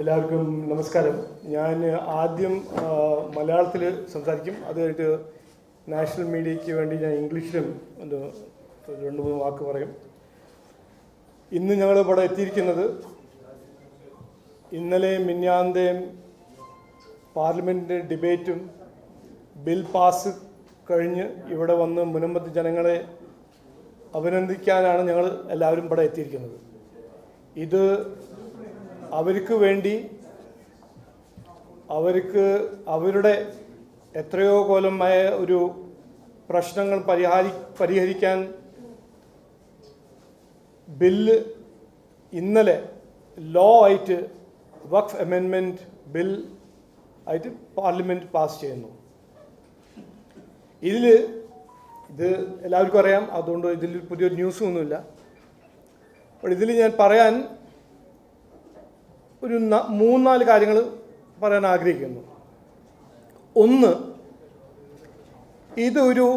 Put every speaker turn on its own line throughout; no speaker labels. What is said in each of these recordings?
എല്ലാവർക്കും നമസ്കാരം. ഞാൻ ആദ്യം മലയാളത്തിൽ സംസാരിക്കും. അത് കഴിഞ്ഞിട്ട് നാഷണൽ മീഡിയയ്ക്ക് വേണ്ടി ഞാൻ ഇംഗ്ലീഷിലും ഒരു രണ്ട് മൂന്ന് വാക്ക് പറയും. ഇന്ന് ഞങ്ങൾ ഇവിടെ എത്തിയിരിക്കുന്നത് ഇന്നലെ മിന്നാന്തയും പാർലമെന്റ് ഡിബേറ്റും ബിൽ പാസ് കഴിഞ്ഞ് ഇവിടെ വന്ന് മുനമ്പത്ത് ജനങ്ങളെ അഭിനന്ദിക്കാനാണ് ഞങ്ങൾ എല്ലാവരും ഇവിടെ എത്തിയിരിക്കുന്നത്. ഇത് അവർക്ക് വേണ്ടി അവർക്ക് അവരുടെ എത്രയോ കോലമായ ഒരു പ്രശ്നങ്ങൾ പരിഹാരി പരിഹരിക്കാൻ ബില്ല് ഇന്നലെ ലോ ആയിട്ട് വഖഫ് അമെൻമെന്റ് ബിൽ ആയിട്ട് പാർലമെന്റ് പാസ് ചെയ്യുന്നു. ഇതിൽ ഇത് എല്ലാവർക്കും അറിയാം. അതുകൊണ്ട് ഇതിൽ പുതിയൊരു ന്യൂസും ഒന്നുമില്ല. അപ്പോൾ ഇതിൽ ഞാൻ പറയാൻ ഒരു മൂന്നാൽ കാര്യങ്ങൾ പറയാൻ ആഗ്രഹിക്കുന്നു. ഒന്ന് ഇതൊരു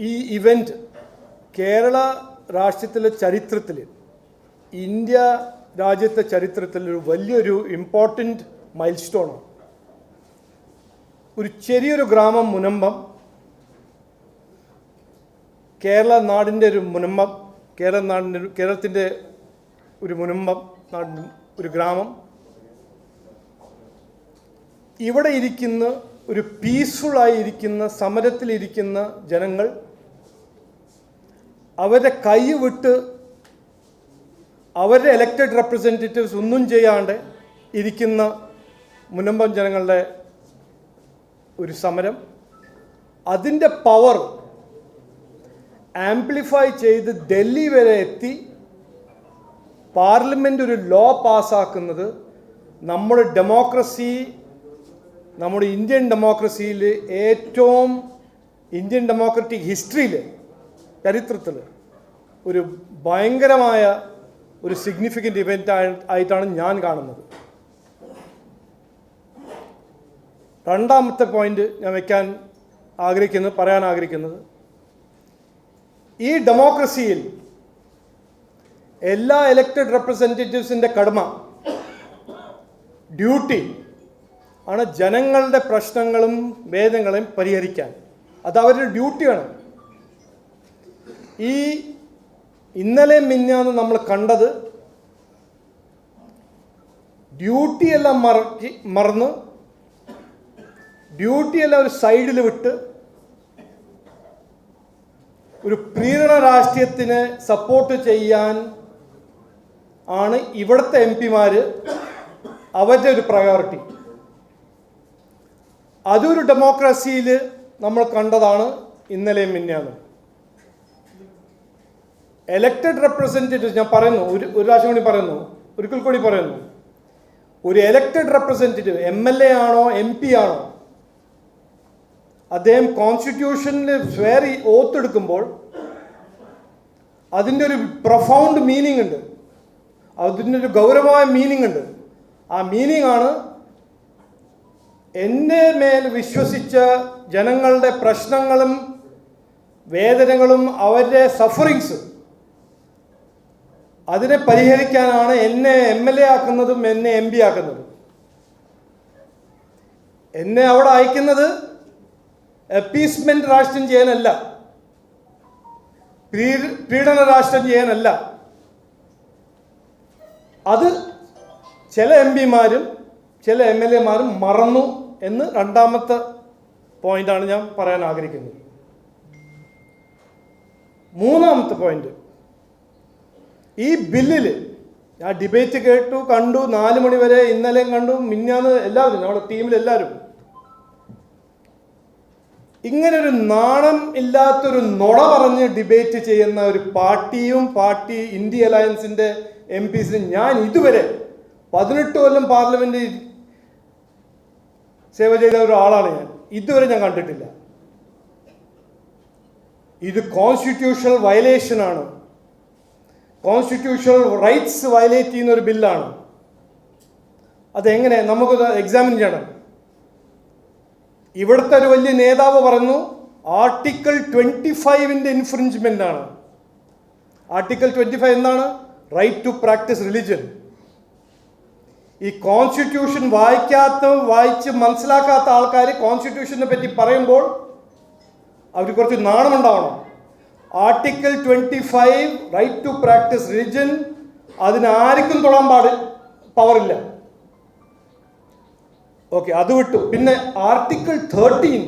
ഈ ഇവന്റ് കേരള രാഷ്ട്രീയത്തിലെ ചരിത്രത്തിൽ ഇന്ത്യ രാജ്യത്തെ ചരിത്രത്തിൽ ഒരു വലിയൊരു ഇമ്പോർട്ടന്റ് മൈൽ സ്റ്റോണാണ് ഒരു ചെറിയൊരു ഗ്രാമം മുനമ്പം കേരള നാടിന്റെ ഒരു മുനമ്പം കേരള നാടിന്റെ കേരളത്തിന്റെ ഒരു മുനമ്പം ഒരു ഗ്രാമം. ഇവിടെ ഇരിക്കുന്ന ഒരു പീസ്ഫുള്ളായി ഇരിക്കുന്ന സമരത്തിലിരിക്കുന്ന ജനങ്ങൾ അവരെ കൈ വിട്ട് അവരുടെ എലക്റ്റഡ് റെപ്രസെന്റേറ്റീവ്സ് ഒന്നും ചെയ്യാണ്ട് ഇരിക്കുന്ന മുനമ്പം ജനങ്ങളുടെ ഒരു സമരം. അതിന്റെ പവർ ആംപ്ലിഫൈ ചെയ്ത് ഡൽഹി വരെ എത്തി. പാർലമെന്റ് ഒരു ലോ പാസ്സാക്കുന്നത് നമ്മുടെ ഡെമോക്രസി നമ്മുടെ ഇന്ത്യൻ ഡെമോക്രസിയിൽ ഏറ്റവും ഇന്ത്യൻ ഡെമോക്രറ്റിക് ഹിസ്റ്ററിയിൽ ചരിത്രത്തിൽ ഒരു ഭയങ്കരമായ ഒരു സിഗ്നിഫിക്കന്റ് ഇവന്റ് ആയിട്ടാണ് ഞാൻ കാണുന്നത്. രണ്ടാമത്തെ പോയിന്റ് ഞാൻ വയ്ക്കാൻ ആഗ്രഹിക്കുന്നത് പറയാൻ ആഗ്രഹിക്കുന്നത്. ഈ ഡെമോക്രസിയിൽ എല്ലാ ഇലക്റ്റഡ് റെപ്രസെന്റേറ്റീവ്സിന്റെ കടമ ഡ്യൂട്ടി ആണ് ജനങ്ങളുടെ പ്രശ്നങ്ങളും ഭേദങ്ങളെയും പരിഹരിക്കാൻ. അത് അവരുടെ ഡ്യൂട്ടിയാണ് ഈ ഇന്നലെ മിന്നാന്ന് നമ്മൾ കണ്ടത് ഡ്യൂട്ടിയെല്ലാം മറക്കി മറന്ന് ഡ്യൂട്ടിയെല്ലാം ഒരു സൈഡിൽ വിട്ട് ഒരു പ്രീണന രാഷ്ട്രീയത്തിന് സപ്പോർട്ട് ചെയ്യാൻ ആണ് ഇവിടുത്തെ എം പിമാർ അവരുടെ ഒരു പ്രയോറിറ്റി അതൊരു ഡെമോക്രസിയിൽ നമ്മൾ കണ്ടതാണ് ഇന്നലെയും മിന്നാന്ന്. എലക്റ്റഡ് റെപ്രസെന്റേറ്റീവ് ഞാൻ പറയുന്നു ഒരു ഒരു പ്രാവശ്യം കൂടി പറയുന്നു ഒരിക്കൽ കൂടി പറയുന്നു. ഒരു elected representative M L A ആണോ എം പി ആണോ അദ്ദേഹം കോൺസ്റ്റിറ്റ്യൂഷനിൽ സ്വയർ ഓത്തെടുക്കുമ്പോൾ അതിന്റെ ഒരു പ്രൊഫൗണ്ട് മീനിങ് ഉണ്ട്. അതിന്റെ ഒരു ഗൗരവമായ മീനിങ് ഉണ്ട്. ആ മീനിങ് ആണ് എന്റെ മേൽ വിശ്വസിച്ച ജനങ്ങളുടെ പ്രശ്നങ്ങളും വേദനകളും അവരുടെ സഫറിങ്സും അതിനെ പരിഹരിക്കാനാണ് എന്നെ എം എൽ എ ആക്കുന്നതും എന്നെ എം പി ആക്കുന്നതും. എന്നെ അവിടെ അയക്കുന്നത് അപ്പീസ്മെന്റ് രാഷ്ട്രം ചെയ്യാനല്ല. പീഡന രാഷ്ട്രം ചെയ്യാനല്ല. അത് ചില എം പിമാരും ചില എം എൽ എമാരും മറന്നു എന്ന് രണ്ടാമത്തെ പോയിന്റാണ് ഞാൻ പറയാൻ ആഗ്രഹിക്കുന്നത്. മൂന്നാമത്തെ പോയിന്റ്. ഈ ബില്ലിൽ ഞാൻ ഡിബേറ്റ് കേട്ടു കണ്ടു നാല് മണി വരെ ഇന്നലെയും കണ്ടു മിന്നാന്ന് എല്ലാവരും നമ്മുടെ ടീമിൽ എല്ലാവരും ഒരു നാണം ഇല്ലാത്തൊരു നുണ പറഞ്ഞ് ഡിബേറ്റ് ചെയ്യുന്ന ഒരു പാർട്ടിയും പാർട്ടി ഇന്ത്യ അലയൻസിന്റെ എം പിസിനും ഞാൻ ഇതുവരെ പതിനെട്ട് കൊല്ലം പാർലമെന്റിൽ സേവ ചെയ്ത ഒരാളാണ് ഞാൻ. ഇതുവരെ ഞാൻ കണ്ടിട്ടില്ല. ഇത് കോൺസ്റ്റിറ്റ്യൂഷണൽ വയലേഷൻ ആണ്. കോൺസ്റ്റിറ്റ്യൂഷണൽ റൈറ്റ്സ് വയലേറ്റ് ചെയ്യുന്ന ഒരു ബില്ലാണ്. അതെങ്ങനെ? നമുക്ക് എക്സാമിൻ ചെയ്യണം. ഇവിടുത്തെ ഒരു വലിയ നേതാവ് പറഞ്ഞു ആർട്ടിക്കിൾ ട്വന്റി ഫൈവിന്റെ ഇൻഫ്രിഞ്ച്മെന്റ് ആണ്. ആർട്ടിക്കിൾ ട്വന്റി ഫൈവ് എന്താണ്? റൈറ്റ് ടു പ്രാക്ടീസ് റിലിജൻ ഈ കോൺസ്റ്റിറ്റ്യൂഷൻ വായിക്കാത്ത വായിച്ച് മനസ്സിലാക്കാത്ത ആൾക്കാർ കോൺസ്റ്റിറ്റ്യൂഷനെ പറ്റി പറയുമ്പോൾ അവർ കുറച്ച് നാണമുണ്ടാവണം. Article twenty five right to practice religion അതിനാർക്കും തൊടാൻ പാടി പവറില്ല ഓക്കെ അത് വിട്ടു. പിന്നെ ആർട്ടിക്കിൾ തേർട്ടീൻ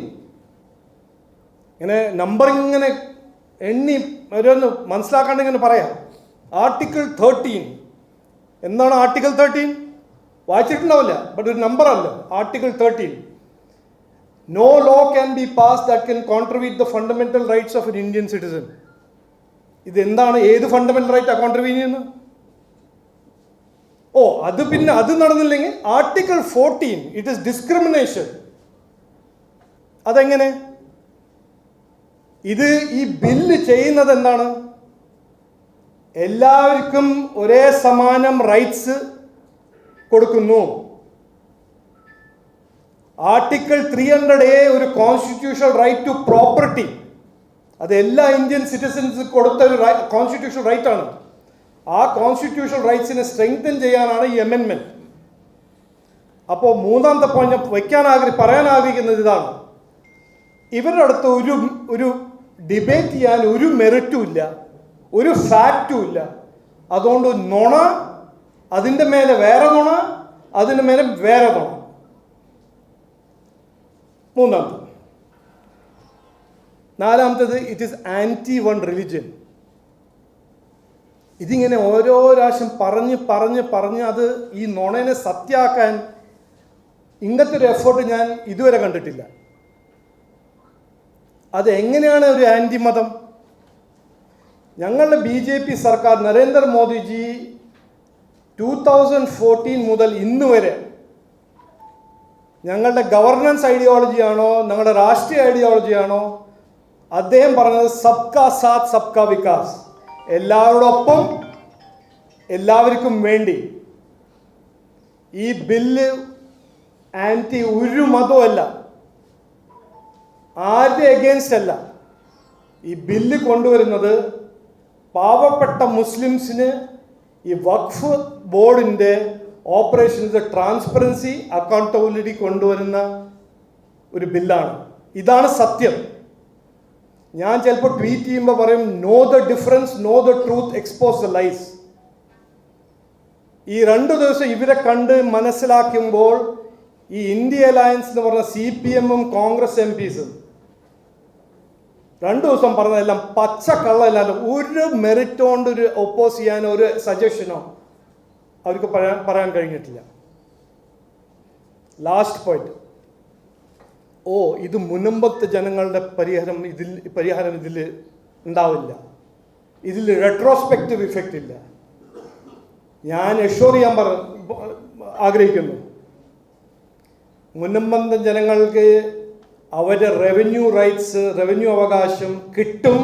ഇങ്ങനെ നമ്പർ ഇങ്ങനെ എണ്ണി ഓരോന്ന് മനസ്സിലാക്കാണ്ട് ഇങ്ങനെ പറയാം. ആർട്ടിക്കിൾ തേർട്ടീൻ എന്താണ് ആർട്ടിക്കിൾ തേർട്ടീൻ വായിച്ചിട്ടുണ്ടാവില്ല ബട്ട് ഒരു നമ്പർ അല്ല. Article thirteen no law can be pass that can contribute the fundamental rights of an Indian citizen ഇത് എന്താണ് ഏത് ഫണ്ടമെന്റൽ റൈറ്റാണ് കോൺട്രിബ്യൂട്ട് ചെയ്യുന്നത്? ഓ അത് പിന്നെ അത് നടന്നില്ലെങ്കിൽ article fourteen it is discrimination അതെങ്ങനെ? ഇത് ഈ ബില്ല് ചെയ്യുന്നത് എന്താണ്? എല്ലാവർക്കും ഒരേ സമാനം റൈറ്റ്സ് കൊടുക്കുന്നു. ആർട്ടിക്കിൾ ത്രീ ഹൺഡ്രഡ് എ ഒരു കോൺസ്റ്റിറ്റ്യൂഷണൽ റൈറ്റ് ടു പ്രോപ്പർട്ടി അത് എല്ലാ ഇന്ത്യൻ സിറ്റിസൻസ് കൊടുത്ത ഒരു കോൺസ്റ്റിറ്റ്യൂഷണൽ റൈറ്റ് ആണ്. ആ കോൺസ്റ്റിറ്റ്യൂഷണൽ റൈറ്റ്സിനെ സ്ട്രെങ്തൻ ചെയ്യാനാണ് ഈ അമെൻമെന്റ് അപ്പോൾ മൂന്നാമത്തെ പോയിന്റ് വയ്ക്കാൻ ആഗ്രഹി പറയാൻ ആഗ്രഹിക്കുന്നത് ഇതാണ്. ഇവരുടെ അടുത്ത് ഒരു ഒരു ഡിബേറ്റ് ചെയ്യാൻ ഒരു മെറിറ്റും ഇല്ല. ഒരു ഫാക്റ്റും ഇല്ല. അതുകൊണ്ട് നുണ അതിന്റെ മേലെ വേറെ നുണ അതിന്റെ മേലെ വേറെ നുണ. മൂന്നാമത് നാലാമത്തത് it is anti one religion ഇതിങ്ങനെ ഓരോ പ്രാവശ്യം പറഞ്ഞ് പറഞ്ഞ് പറഞ്ഞ് അത് ഈ നുണനെ സത്യാക്കാൻ ഇങ്ങനത്തെ ഒരു എഫേർട്ട് ഞാൻ ഇതുവരെ കണ്ടിട്ടില്ല. അത് എങ്ങനെയാണ് ഒരു ആന്റി മതം? ഞങ്ങളുടെ ബി ജെ പി സർക്കാർ നരേന്ദ്രമോദിജി ടൂ തൗസൻഡ് ഫോർട്ടീൻ മുതൽ ഇന്ന് വരെ ഞങ്ങളുടെ ഗവർണൻസ് ഐഡിയോളജി ആണോ ഞങ്ങളുടെ രാഷ്ട്രീയ ഐഡിയോളജി ആണോ അദ്ദേഹം പറഞ്ഞത് സബ്കാ സാത്ത് സബ്കാ വികാസ്. എല്ലാവരോടൊപ്പം എല്ലാവർക്കും വേണ്ടി ഈ ബില്ല് ആന്റി ഒരു മതമല്ല ആരുടെ എഗെയിൻസ്റ്റ് അല്ല ഈ ബില്ല് കൊണ്ടുവരുന്നത് പാവപ്പെട്ട മുസ്ലിംസിന് ഈ വഖഫ് ബോർഡിന്റെ ഓപ്പറേഷൻസ് ട്രാൻസ്പെറൻസി അക്കൗണ്ടബിലിറ്റി കൊണ്ടുവരുന്ന ഒരു ബില്ലാണ്. ഇതാണ് സത്യം. ഞാൻ ചിലപ്പോൾ ട്വീറ്റ് ചെയ്യുമ്പോൾ പറയും know the difference know the truth expose the lies ഈ രണ്ട് ദിവസം ഇവരെ കണ്ട് മനസ്സിലാക്കുമ്പോൾ ഈ ഇന്ത്യ അലയൻസ് എന്ന് പറഞ്ഞ സി പി എമ്മും കോൺഗ്രസ് എം പീസും രണ്ടു ദിവസം പറഞ്ഞതെല്ലാം പച്ച കള്ളല്ലാതെ ഒരു മെറിറ്റ് കൊണ്ട് ഒരു ഒപ്പോസ് ചെയ്യാനോ ഒരു സജഷനോ അവർക്ക് പറയാൻ പറയാൻ കഴിഞ്ഞിട്ടില്ല. ലാസ്റ്റ് പോയിന്റ് ഓ ഇത് മുനമ്പത്തെ ജനങ്ങളുടെ പരിഹാരം ഇതിൽ പരിഹാരം ഇതിൽ ഉണ്ടാവില്ല. ഇതിൽ റെട്രോസ്പെക്റ്റീവ് ഇഫക്റ്റ് ഇല്ല. ഞാൻ എഷോർ ചെയ്യാൻ പറ ആഗ്രഹിക്കുന്നു. മുനമ്പന്തം ജനങ്ങൾക്ക് അവരുടെ റവന്യൂ റൈറ്റ്സ് റവന്യൂ അവകാശം കിട്ടും.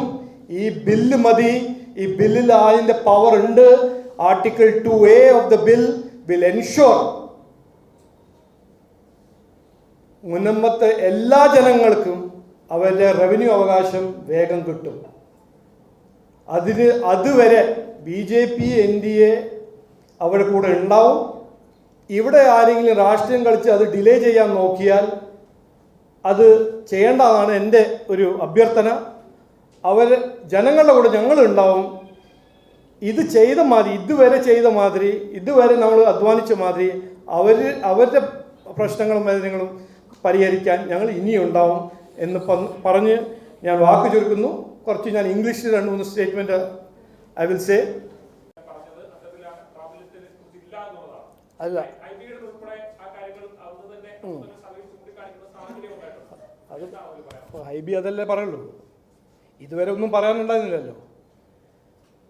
ഈ ബില്ല് മതി. ഈ ബില്ലിൽ അതിന്റെ പവർ ഉണ്ട്. Article two A of the bill will ensure മുന്നമ്പത്തെ എല്ലാ ജനങ്ങൾക്കും അവരുടെ റവന്യൂ അവകാശം വേഗം കിട്ടും. അതിന് അതുവരെ B J P N D A അവരുടെ കൂടെ ഉണ്ടാവും. ഇവിടെ ആരെങ്കിലും രാഷ്ട്രീയം കളിച്ച് അത് ഡിലേ ചെയ്യാൻ നോക്കിയാൽ അത് ചെയ്യേണ്ടതാണ് എന്റെ ഒരു അഭ്യർത്ഥന. അവർ ജനങ്ങളുടെ കൂടെ ഞങ്ങളുണ്ടാവും. ഇത് ചെയ്ത മാതിരി ഇതുവരെ ചെയ്ത മാതിരി ഇതുവരെ നമ്മൾ അധ്വാനിച്ച മാതിരി അവർ അവരുടെ പ്രശ്നങ്ങളും വേദനകളും പരിഹരിക്കാൻ ഞങ്ങൾ ഇനിയും ഉണ്ടാവും എന്ന് പറഞ്ഞ് ഞാൻ വാക്ക് ചുരുക്കുന്നു. കുറച്ച് ഞാൻ ഇംഗ്ലീഷിൽ രണ്ട് മൂന്ന് സ്റ്റേറ്റ്മെന്റ് ഐ വിൽ സേ. അല്ല
ഐബിയുടെ ഉൾപ്പെടെ ആ കാര്യങ്ങൾ അന്ന് തന്നെ തന്നെ സഭയിൽ ചൂണ്ടിക്കാണിക്കുന്ന സാഹചര്യം ഉണ്ടായിട്ടുണ്ട്
അത് ഹൈബി അതല്ലേ പറയുള്ളൂ. ഇതുവരെ ഒന്നും പറയാനുണ്ടായിരുന്നില്ലല്ലോ.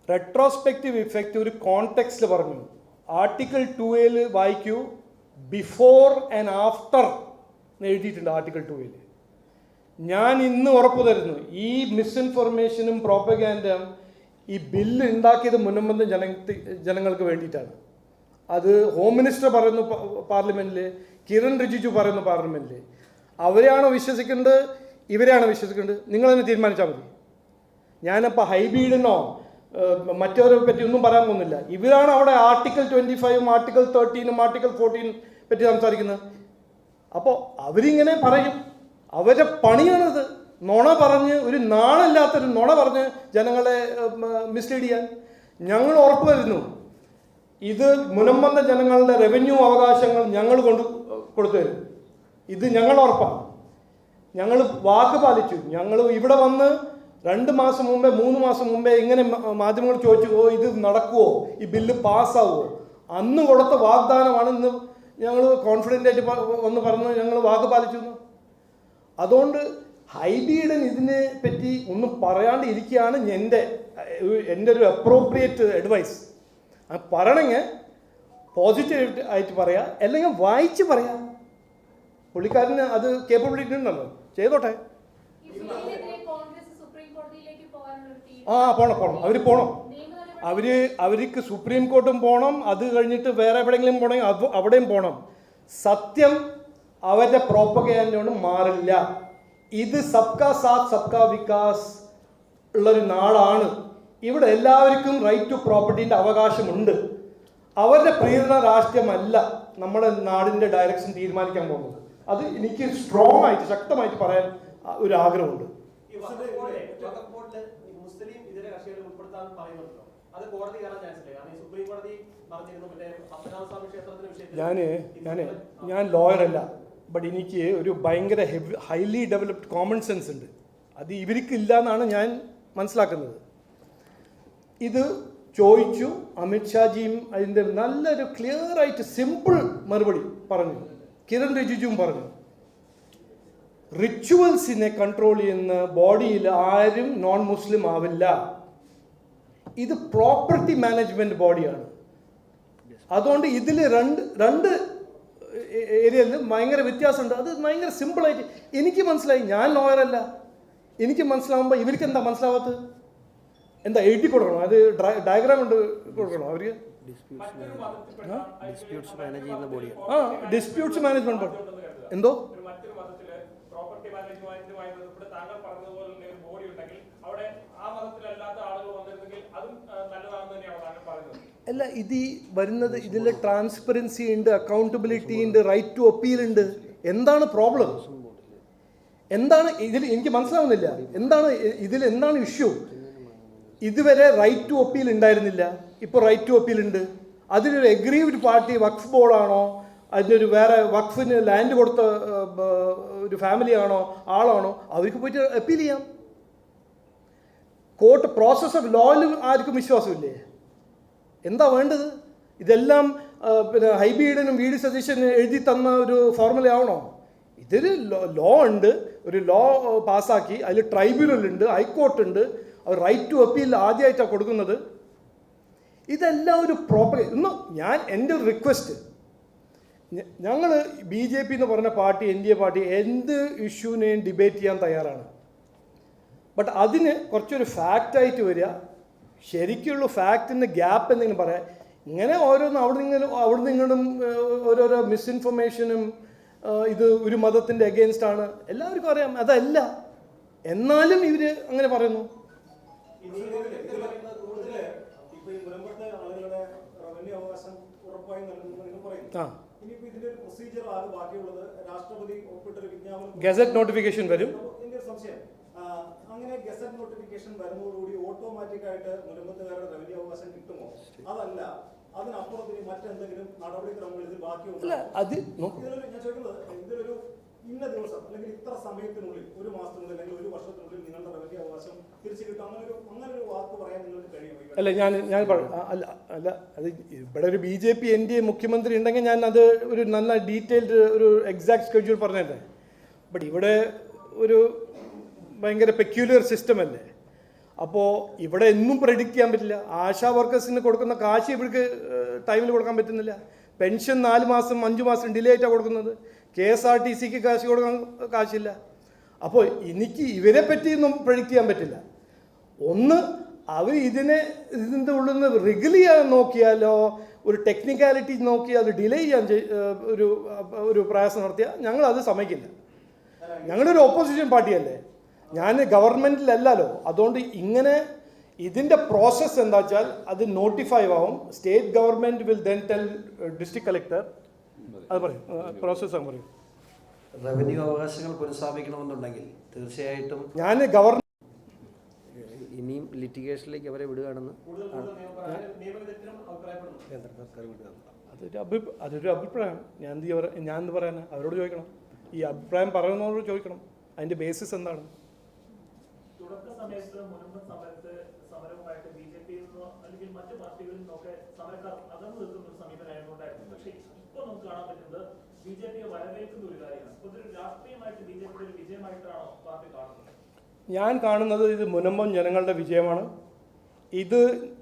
റെട്രോസ്പെക്റ്റീവ് ഇഫക്റ്റ് ഒരു കോണ്ടെക്സ്റ്റിൽ പറഞ്ഞു. ആർട്ടിക്കിൾ ടു എയിൽ വായിക്കൂ. ബിഫോർ ആൻഡ് ആഫ്റ്റർ എന്ന് എഴുതിയിട്ടുണ്ട് ആർട്ടിക്കിൾ ടു എയിൽ ഞാൻ ഇന്ന് ഉറപ്പു തരുന്നു ഈ മിസ്ഇൻഫർമേഷനും പ്രോപ്പഗാൻഡും ഈ ബില്ല് ഉണ്ടാക്കിയത് മുന്നമ്പന്ത ജന ജനങ്ങൾക്ക് വേണ്ടിയിട്ടാണ്. അത് ഹോം മിനിസ്റ്റർ പറയുന്നു പാർലമെന്റിൽ കിരൺ റിജിജു പറയുന്നു പാർലമെന്റിൽ അവരെയാണോ വിശ്വസിക്കുന്നത്? ഇവരെയാണോ വിശ്വസിക്കുന്നത്? നിങ്ങൾ തന്നെ തീരുമാനിച്ചാൽ മതി. ഞാനപ്പോൾ ഹൈബീഡിനോ മറ്റവരെ പറ്റി ഒന്നും പറയാൻ പോകുന്നില്ല. ഇവരാണ് അവിടെ ആർട്ടിക്കിൾ ട്വന്റി ഫൈവും ആർട്ടിക്കിൾ തേർട്ടീനും ആർട്ടിക്കിൾ ഫോർട്ടീനും പറ്റി സംസാരിക്കുന്നത്. അപ്പോൾ അവരിങ്ങനെ പറയും. അവരുടെ പണിയാണത്. നുണ പറഞ്ഞ് ഒരു നാളല്ലാത്തൊരു നുണ പറഞ്ഞ് ജനങ്ങളെ മിസ്ലീഡ് ചെയ്യാൻ. ഞങ്ങൾ ഉറപ്പ് വരുന്നു. ഇത് മുനമ്പന്ത ജനങ്ങളുടെ റവന്യൂ അവകാശങ്ങൾ ഞങ്ങൾ കൊണ്ട് കൊടുത്തു തരും. ഇത് ഞങ്ങൾ ഉറപ്പാണ് ഞങ്ങൾ വാക്ക് പാലിച്ചു. ഞങ്ങൾ ഇവിടെ വന്ന് രണ്ട് മാസം മുമ്പേ മൂന്ന് മാസം മുമ്പേ ഇങ്ങനെ മാധ്യമങ്ങൾ ചോദിച്ചു ഓ ഇത് നടക്കുമോ ഈ ബില്ല് പാസ്സാവുമോ അന്ന് കൊടുത്ത വാഗ്ദാനമാണ് ഇന്ന് ഞങ്ങൾ കോൺഫിഡന്റ് ആയിട്ട് വന്ന് പറഞ്ഞു ഞങ്ങൾ വാക്ക് പാലിച്ചു അതുകൊണ്ട് ഹൈബിയുടെ ഇതിനെ പറ്റി ഒന്നും പറയാണ്ട് ഇരിക്കുകയാണ് എന്റെ എന്റെ ഒരു അപ്രോപ്രിയേറ്റ് അഡ്വൈസ് പറയണമെങ്കിൽ പോസിറ്റീവ് ആയിട്ട് പറയാം അല്ലെങ്കിൽ വായിച്ച് പറയാം. പുള്ളിക്കാരന് അത് കേപ്പബിലിറ്റി ഉണ്ടല്ലോ ചെയ്തോട്ടെ. ആ പോണം പോണം. അവർ പോണം.
അവർ
അവർ അവർക്ക് സുപ്രീം കോർട്ടും പോകണം അത് കഴിഞ്ഞിട്ട് വേറെ എവിടെയെങ്കിലും പോകണമെങ്കിൽ അത് അവിടെയും പോകണം സത്യം അവരുടെ പ്രോപ്പഗാൻഡ് കൊണ്ട് മാറില്ല. ഇത് സബ്കാ സാത്ത് സബ്കാ വികാസ് ഉള്ളൊരു നാളാണ് ഇവിടെ എല്ലാവർക്കും റൈറ്റ് ടു പ്രോപ്പർട്ടീന്റെ അവകാശമുണ്ട്. അവരുടെ പ്രേരണ രാഷ്ട്രീയമല്ല നമ്മുടെ നാടിന്റെ ഡയറക്ഷൻ തീരുമാനിക്കാൻ പോകുന്നത്. അത് എനിക്ക് സ്ട്രോങ് ആയിട്ട് ശക്തമായിട്ട് പറയാൻ ഒരു ആഗ്രഹമുണ്ട്.
ഞാൻ ഞാൻ മുസ്ലിം ഇതര ഉൾപ്പെടുത്താൻ ക്ഷേത്രത്തിന്റെ വിഷയത്തിൽ.
ഞാൻ ലോയറല്ല ബട്ട് എനിക്ക് ഒരു ഭയങ്കര heavy highly developed common sense ഉണ്ട്. അത് ഇവർക്ക് ഇല്ല എന്നാണ് ഞാൻ മനസ്സിലാക്കുന്നത്. ഇത് ചോദിച്ചു അമിത്ഷാജിയും അതിന്റെ നല്ലൊരു ക്ലിയർ ആയിട്ട് സിമ്പിൾ മറുപടി പറഞ്ഞു. കിരൺ റിജിജുവും പറഞ്ഞു റിച്വൽസിനെ കൺട്രോൾ ചെയ്യുന്ന ബോഡിയിൽ ആരും നോൺ മുസ്ലിം ആവില്ല. ഇത് പ്രോപ്പർട്ടി മാനേജ്മെന്റ് ബോഡിയാണ് അതുകൊണ്ട് ഇതിൽ രണ്ട് രണ്ട് ഏരിയയിൽ ഭയങ്കര വ്യത്യാസമുണ്ട്. അത് ഭയങ്കര സിമ്പിളായിട്ട് എനിക്ക് മനസ്സിലായി ഞാൻ ലോയറല്ല എനിക്ക് മനസ്സിലാവുമ്പോൾ ഇവർക്ക് എന്താ മനസ്സിലാവാത്തത്? എന്താ എഴുതി കൊടുക്കണം? അത് ഡയഗ്രാം ഉണ്ട് കൊടുക്കണം അവർ
മറ്റൊരു മതത്തിൽപ്പെട്ട
ഡിസ്പ്യൂട്ട്സ് മാനേജ് ചെയ്യുന്ന ബോഡിയാണ്
ആ ഡിസ്പ്യൂട്ട്സ് മാനേജ്മെന്റ് ബോർഡ് എന്തോ?
ഒരു മറ്റൊരു മതത്തിൽ പ്രോപ്പർട്ടി മാനേജ്മെന്റുമായി ബന്ധപ്പെട്ട് താങ്കൾ പറഞ്ഞതുപോലെ ഒരു ബോഡി ഉണ്ടെങ്കിൽ അവിടെ ആ മതത്തിലല്ലാത്ത ആളുകൾ വന്നിരുന്നെങ്കിൽ അതും ആ, തന്നെയാണ് താങ്കൾ പറയുന്നത്?
അല്ല ഇത് ഈ വരുന്നത് ഇതിൽ ട്രാൻസ്പെറൻസി ഉണ്ട് അക്കൗണ്ടബിലിറ്റി ഉണ്ട് റൈറ്റ് ടു അപ്പീൽ ഉണ്ട്. എന്താണ് പ്രോബ്ലം എന്താണ് ഇതിൽ എനിക്ക് മനസ്സിലാവുന്നില്ല. എന്താണ് ഇതിൽ എന്താണ് ഇഷ്യൂ ഇതുവരെ റൈറ്റ് ടു അപ്പീൽ ഉണ്ടായിരുന്നില്ല. ഇപ്പോൾ റൈറ്റ് ടു അപ്പീൽ ഉണ്ട്. അതിനൊരു എഗ്രീവ്ഡ് പാർട്ടി വക്ഫ് ബോർഡാണോ? അതിനൊരു വേറെ വഖഫിന് ലാൻഡ് കൊടുത്ത ഒരു ഫാമിലി ആണോ ആളാണോ? അവർക്ക് പോയിട്ട് അപ്പീൽ ചെയ്യാം. കോർട്ട് പ്രോസസ് ഓഫ് ലോയിൽ ആർക്കും വിശ്വാസമില്ലേ? എന്താ വേണ്ടത്? ഇതെല്ലാം പിന്നെ ഹൈബീഡനും വി ഡി സതീശനും എഴുതി തന്ന ഒരു ഫോർമുല ആവണോ ഇതൊരു ലോ ഉണ്ട്. ഒരു ലോ പാസ്സാക്കി അതിൽ ട്രൈബ്യൂണൽ ഉണ്ട് ഹൈക്കോർട്ട് ഉണ്ട്. റൈറ്റ് ടു അപ്പീൽ ആദ്യമായിട്ടാണ് കൊടുക്കുന്നത്. ഇതെല്ലാം ഒരു പ്രോപ്പർ ഇന്ന് ഞാൻ എന്റെ ഒരു റിക്വസ്റ്റ് ഞങ്ങൾ ബി ജെ പി എന്ന് പറഞ്ഞ party N D A party എന്ത് ഇഷ്യൂവിനെയും ഡിബേറ്റ് ചെയ്യാൻ തയ്യാറാണ്. ബട്ട് അതിന് കുറച്ചൊരു ഫാക്റ്റായിട്ട് വരിക. ശരിക്കുള്ള ഫാക്റ്റിന് ഗ്യാപ്പ് എന്തെങ്കിലും പറയാം ഇങ്ങനെ ഓരോന്ന് അവിടെ നിന്നും അവിടെ നിങ്ങളും ഓരോരോ മിസ്ഇൻഫർമേഷനും ഇത് ഒരു മതത്തിന്റെ അഗെയിൻസ്റ്റ് ആണ്. എല്ലാവർക്കും അറിയാം. അതല്ല. എന്നാലും ഇവർ അങ്ങനെ പറയുന്നു. ഗസറ്റ് നോട്ടിഫിക്കേഷൻ വരും.
അങ്ങനെ ഗസറ്റ് നോട്ടിഫിക്കേഷൻ വരുന്നതോടുകൂടി ഓട്ടോമാറ്റിക് ആയിട്ട് മുലമ്പത്തുകാരുടെ റവന്യൂ അവകാശം കിട്ടുമോ? അതല്ല. അതിനപ്പുറത്തിന് മറ്റെന്തെങ്കിലും നടപടിക്രമങ്ങൾ ഇതിൽ ബാക്കിയുണ്ടോ? ഇതിലൊരു ഞാൻ ചോദിക്കുന്നത് ഇതിലൊരു ഇന്ന ദിവസം അല്ലെങ്കിൽ ഇത്ര സമയത്തിനുള്ളിൽ ഒരു മാസത്തിനുള്ളിൽ അല്ലെങ്കിൽ ഒരു വർഷത്തിനുള്ളിൽ നിങ്ങളുടെ റവന്യൂ അവകാശം തിരിച്ചു കിട്ടും. അങ്ങനെ ഒരു അങ്ങനെ ഒരു വാക്ക് പറയാൻ നിങ്ങൾക്ക് കഴിയുമോ
അല്ല ഞാൻ ഞാൻ അല്ല അല്ല അത് ഇവിടെ ഒരു B J P N D A മുഖ്യമന്ത്രി ഉണ്ടെങ്കിൽ ഞാൻ അത് ഒരു നല്ല ഡീറ്റെയിൽഡ് ഒരു എക്സാക്ട് സ്കെഡ്യൂൾ പറഞ്ഞേ ബട്ട് ഇവിടെ ഒരു ഭയങ്കര പെക്യുലർ സിസ്റ്റം അല്ലേ? അപ്പോൾ ഇവിടെ എന്നും പ്രെഡിക്റ്റ് ചെയ്യാൻ പറ്റില്ല. ആശാ വർക്കേഴ്സിന് കൊടുക്കുന്ന കാശ് ഇവർക്ക് ടൈമിൽ കൊടുക്കാൻ പറ്റുന്നില്ല. പെൻഷൻ നാല് മാസം അഞ്ച് മാസം ഡിലേ ആയിട്ടാണ് കൊടുക്കുന്നത്. കെ എസ് ആർ ടി സിക്ക് കാശ് കൊടുക്കാൻ കാശില്ല. അപ്പോൾ എനിക്ക് ഇവരെ പറ്റിയൊന്നും പ്രഡിക്റ്റ് ചെയ്യാൻ പറ്റില്ല. ഒന്ന് അവർ ഇതിനെ ഇതിന്റെ ഉള്ളിൽ നിന്ന് റിഗിൾ ചെയ്യാൻ നോക്കിയാലോ ഒരു ടെക്നിക്കാലിറ്റി നോക്കി അത് ഡിലേ ചെയ്യാൻ ഒരു ഒരു പ്രയാസം നടത്തിയാൽ ഞങ്ങൾ അത് സമ്മതിക്കില്ല. ഞങ്ങളൊരു ഓപ്പോസിഷൻ പാർട്ടിയല്ലേ. ഞാൻ ഗവൺമെന്റിലല്ലല്ലോ അതുകൊണ്ട് ഇങ്ങനെ ഇതിന്റെ പ്രോസസ്സ് എന്താ വെച്ചാൽ അത് നോട്ടിഫൈ ആവും. State government will then tell district collector അത് പറയും. പ്രോസസ് അങ്ങ് പറയും.
റവന്യൂ അവകാശങ്ങൾ പുനഃസ്ഥാപിക്കണമെന്നുണ്ടെങ്കിൽ തീർച്ചയായിട്ടും
ഞാൻ ഗവർണർ
ഇനിയും ലിറ്റിഗേഷനിലേക്ക് അവരെ വിടുകയാണെന്ന് കേന്ദ്ര സർക്കാർ വിടുകയാണ്
അതൊരു അഭി അതൊരു അഭിപ്രായം. ഞാൻ എന്ത് ഞാൻ എന്ത് പറയാനാ? അവരോട് ചോദിക്കണം. ഈ അഭിപ്രായം പറയുന്നവരോട് ചോദിക്കണം. അതിന്റെ ബേസിസ് എന്താണ്?
തുടക്ക സമയത്ത് മുൻപ് സമരത്ത് സമരവുമായിട്ട് ബി ജെ പിയിൽ നിന്നോ അല്ലെങ്കിൽ മറ്റു പാർട്ടികളിൽ നിന്നൊക്കെ സമരക്കാർ അകന്നു നിൽക്കുന്ന ഒരു സമീപനമായതുകൊണ്ടായിരുന്നു പക്ഷേ ഇപ്പൊ നമുക്ക് കാണാൻ പറ്റുന്നത് ബി ജെ പിയെ വരവേൽക്കുന്ന ഒരു കാര്യമാണ് അപ്പൊ ഇതൊരു രാഷ്ട്രീയമായിട്ട് ബി ജെ പിയുടെ ഒരു വിജയമായിട്ടാണോ പാർട്ടി കാണുന്നത്
ഞാൻ കാണുന്നത് ഇത് മുനമ്പം ജനങ്ങളുടെ വിജയമാണ്. ഇത്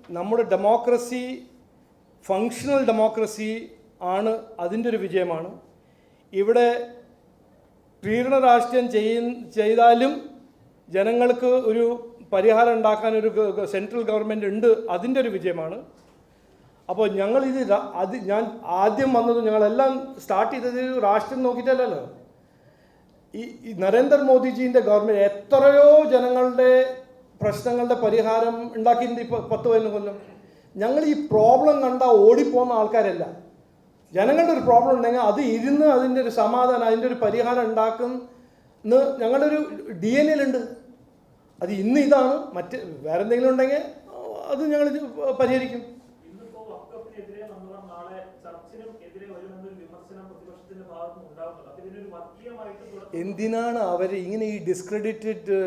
നമ്മുടെ ഡെമോക്രസി ഫങ്ഷണൽ ഡെമോക്രസി ആണ് അതിന്റെ ഒരു വിജയമാണ്. ഇവിടെ പ്രീണ രാഷ്ട്രീയം ചെയ്യ ചെയ്താലും ജനങ്ങൾക്ക് ഒരു പരിഹാരം ഉണ്ടാക്കാൻ ഒരു സെൻട്രൽ ഗവൺമെന്റ് ഉണ്ട് അതിന്റെ ഒരു വിജയമാണ്. അപ്പോൾ ഞങ്ങൾ അത് ഞാൻ ആദ്യം വന്നത് ഞങ്ങളെല്ലാം സ്റ്റാർട്ട് ചെയ്തത് രാഷ്ട്രീയം നോക്കിയിട്ടല്ലല്ലോ. ഈ നരേന്ദ്രമോദിജീന്റെ ഗവൺമെന്റ് എത്രയോ ജനങ്ങളുടെ പ്രശ്നങ്ങളുടെ പരിഹാരം ഉണ്ടാക്കിയിട്ടുണ്ട് ഇപ്പോൾ പത്ത് പതിനൊന്ന് കൊല്ലം. ഞങ്ങൾ ഈ പ്രോബ്ലം കണ്ടാൽ ഓടിപ്പോകുന്ന ആൾക്കാരല്ല. ജനങ്ങളുടെ ഒരു പ്രോബ്ലം ഉണ്ടെങ്കിൽ അത് ഇരുന്ന് അതിന്റെ ഒരു സമാധാനം അതിന്റെ ഒരു പരിഹാരം ഉണ്ടാക്കും എന്ന് ഞങ്ങളുടെ ഒരു ഡി എൻ എല്ലുണ്ട് അത് ഇന്ന് ഇതാണ്. മറ്റ് വേറെ എന്തെങ്കിലും ഉണ്ടെങ്കിൽ അത് ഞങ്ങൾ പരിഹരിക്കും. എന്തിനാണ് അവർ ഇങ്ങനെ ഈ ഡിസ്ക്രെഡിറ്റഡ്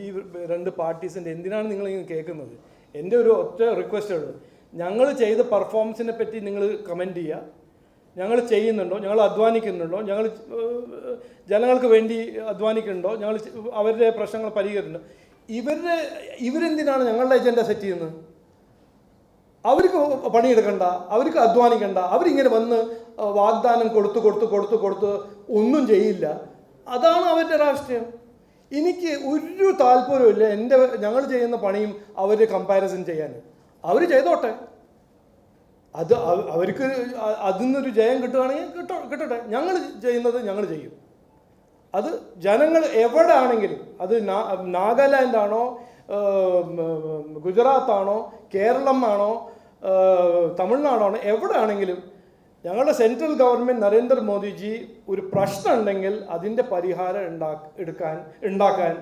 ഈ രണ്ട് പാർട്ടീസിന്റെ എന്തിനാണ് നിങ്ങൾ ഇങ്ങനെ കേൾക്കുന്നത്? എന്റെ ഒരു ഒറ്റ റിക്വസ്റ്റ് ഉള്ളൂ. ഞങ്ങൾ ചെയ്ത പെർഫോമൻസിനെ പറ്റി നിങ്ങൾ കമന്റ് ചെയ്യുക. ഞങ്ങൾ ചെയ്യുന്നുണ്ടോ? ഞങ്ങൾ അധ്വാനിക്കുന്നുണ്ടോ? ഞങ്ങൾ ജനങ്ങൾക്ക് വേണ്ടി അധ്വാനിക്കുന്നുണ്ടോ? ഞങ്ങൾ അവരുടെ പ്രശ്നങ്ങൾ പരിഹരിക്കുന്നുണ്ടോ? ഇവരുടെ ഇവരെന്തിനാണ് ഞങ്ങളുടെ അജണ്ട സെറ്റ് ചെയ്യുന്നത്? അവർക്ക് പണിയെടുക്കണ്ട അവർക്ക് അധ്വാനിക്കണ്ട അവരിങ്ങനെ വന്ന് വാഗ്ദാനം കൊടുത്ത് കൊടുത്ത് കൊടുത്ത് കൊടുത്ത് ഒന്നും ചെയ്യില്ല. അതാണ് അവരുടെ രാഷ്ട്രീയം. എനിക്ക് ഒരു താല്പര്യമില്ല എന്റെ ഞങ്ങൾ ചെയ്യുന്ന പണിയും അവർ കമ്പാരിസൺ ചെയ്യാൻ അവർ ചെയ്തോട്ടെ. അത് അവർക്ക് അതിൽ നിന്നൊരു ജയം കിട്ടുകയാണെങ്കിൽ കിട്ടോ കിട്ടട്ടെ. ഞങ്ങൾ ചെയ്യുന്നത് ഞങ്ങൾ ചെയ്യും. അത് ജനങ്ങൾ എവിടെ ആണെങ്കിലും അത് നാഗാലാൻഡാണോ ഗുജറാത്താണോ കേരളം ആണോ തമിഴ്നാടാണോ എവിടെ ആണെങ്കിലും ഞങ്ങളുടെ സെൻട്രൽ ഗവൺമെന്റ് നരേന്ദ്രമോദിജി ഒരു പ്രശ്നം ഉണ്ടെങ്കിൽ അതിന്റെ പരിഹാരം ഉണ്ടാ എടുക്കാൻ ഉണ്ടാക്കാൻ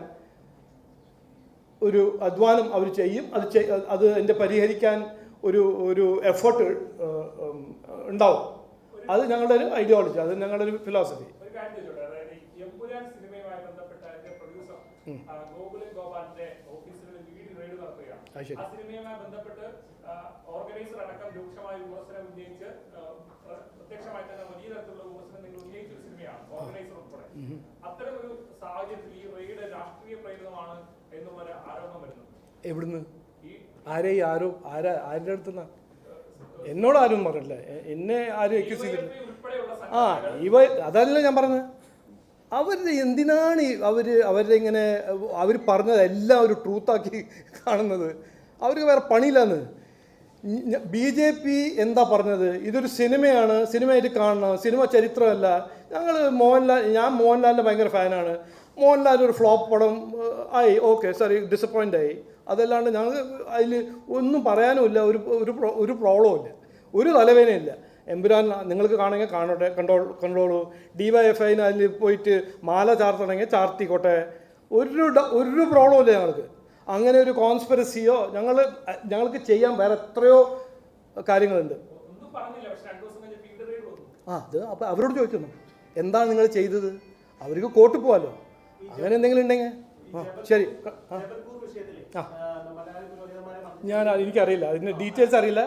ഒരു അധ്വാനം അവർ ചെയ്യും. അത് അത് എന്റെ പരിഹരിക്കാൻ ഒരു ഒരു എഫേർട്ട് ഉണ്ടാവും. അത് ഞങ്ങളുടെ ഒരു ഐഡിയോളജി അത് ഞങ്ങളുടെ ഒരു ഫിലോസഫി അത് ശരി.
ഓർഗനൈസർ അടക്കം രൂക്ഷമായ വിമർശനം ഉന്നയിച്ച് പ്രത്യക്ഷമായി തന്നെ വലിയ തരത്തിലുള്ള വിമർശനം നിങ്ങൾ ഉന്നയിച്ച ഒരു സിനിമയാണ് ഓർഗനൈസർ ഉൾപ്പെടെ. അത്തരം ഒരു സാഹചര്യത്തിൽ ഈ റെയ്ഡ് രാഷ്ട്രീയ പ്രേരിതമാണ് എന്നുള്ളൊരു ആരോപണം വരുന്നു.
എവിടുന്ന്? ആരെ ആരോ ആരാ ആരുടെ അടുത്തുനിന്നാ എന്നോട് ആരും പറഞ്ഞില്ല എന്നെ ആരും എക്യൂസ് ചെയ്തില്ല ആ ഇവ അതല്ല ഞാൻ പറഞ്ഞത്. അവർ എന്തിനാണ് അവർ അവർ അവരുടെ ഇങ്ങനെ അവർ പറഞ്ഞത് എല്ലാം ഒരു ട്രൂത്താക്കി കാണുന്നത്? അവർക്ക് വേറെ പണിയില്ലെന്ന്. ബി ജെ പി എന്താ പറഞ്ഞത്? ഇതൊരു സിനിമയാണ് സിനിമയായിട്ട് കാണണം സിനിമ ചരിത്രമല്ല. ഞങ്ങൾ മോഹൻലാൽ ഞാൻ മോഹൻലാലിന്റെ ഭയങ്കര ഫാനാണ്. മോഹൻലാൽ ഒരു ഫ്ലോപ്പ് പടം ആയി. ഓക്കെ സോറി ഡിസപ്പോയിന്റ് ആയി. അതല്ലാണ്ട് ഞങ്ങൾ അതിൽ ഒന്നും പറയാനുമില്ല ഒരു ഒരു ഒരു പ്രോബ്ലവും ഇല്ല. ഒരു തലവേദനയില്ല എമ്പുരാൻ നിങ്ങൾക്ക് കാണുമെങ്കിൽ കാണട്ടെ കണ്ടോ കണ്ടോളൂ ഡി വൈ എഫ് ഐന് അതിൽ പോയിട്ട് മാല ചാർത്തണമെങ്കിൽ ചാർത്തിക്കോട്ടെ. ഒരു ഒരു പ്രോബ്ലവും ഇല്ല ഞങ്ങൾക്ക്. അങ്ങനെ ഒരു കോൺസ്പിറസിയോ ഞങ്ങൾ ഞങ്ങൾക്ക് ചെയ്യാൻ വേറെ എത്രയോ കാര്യങ്ങളുണ്ട്. ആ അത് അപ്പോൾ അവരോട് ചോദിക്കുന്നു. എന്താണ് നിങ്ങൾ ചെയ്തത്? അവർക്ക് കോട്ട് പോവാലോ? അങ്ങനെ എന്തെങ്കിലും ഉണ്ടെങ്കിൽ. ആ ശരി. ആ. ഞാൻ എനിക്കറിയില്ല. അതിന്റെ ഡീറ്റെയിൽസ് അറിയില്ല.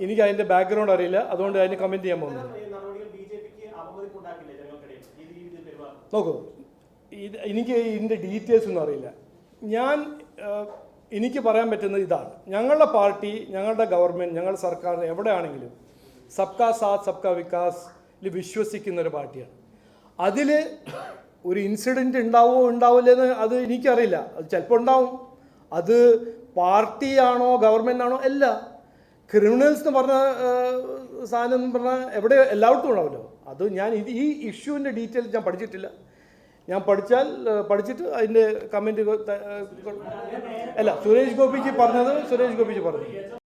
എനിക്ക് അതിന്റെ ബാക്ക്ഗ്രൗണ്ട് അറിയില്ല. അതുകൊണ്ട് അതിന് കമന്റ് ചെയ്യാൻ പോകുന്നില്ല നോക്കൂ. ഇത് എനിക്ക് ഇതിന്റെ ഡീറ്റെയിൽസ് ഒന്നും അറിയില്ല. ഞാൻ എനിക്ക് പറയാൻ പറ്റുന്നത് ഇതാണ്. ഞങ്ങളുടെ പാർട്ടി ഞങ്ങളുടെ ഗവൺമെന്റ് ഞങ്ങളുടെ സർക്കാർ എവിടെയാണെങ്കിലും സബ്കാ സാത്ത് സബ്കാ വികാസിൽ വിശ്വസിക്കുന്ന ഒരു പാർട്ടിയാണ്. അതിൽ ഒരു ഇൻസിഡന്റ് ഉണ്ടാവോ ഉണ്ടാവില്ലെന്ന് അത് എനിക്കറിയില്ല. അത് ചിലപ്പോൾ ഉണ്ടാവും. അത് പാർട്ടിയാണോ ഗവൺമെന്റ് ആണോ അല്ല. ക്രിമിനൽസ് എന്ന് പറഞ്ഞ സാധനം എന്ന് പറഞ്ഞാൽ എവിടെ എല്ലായിടത്തും ഉണ്ടാവുമല്ലോ. അത് ഞാൻ ഇത് ഈ ഇഷ്യൂവിന്റെ ഡീറ്റെയിൽസ് ഞാൻ പഠിച്ചിട്ടില്ല. ഞാൻ പഠിച്ചാൽ പഠിച്ചിട്ട് അതിന്റെ കമന്റ് അല്ല സുരേഷ് ഗോപിജി പറഞ്ഞത് സുരേഷ് ഗോപിജി പറഞ്ഞു.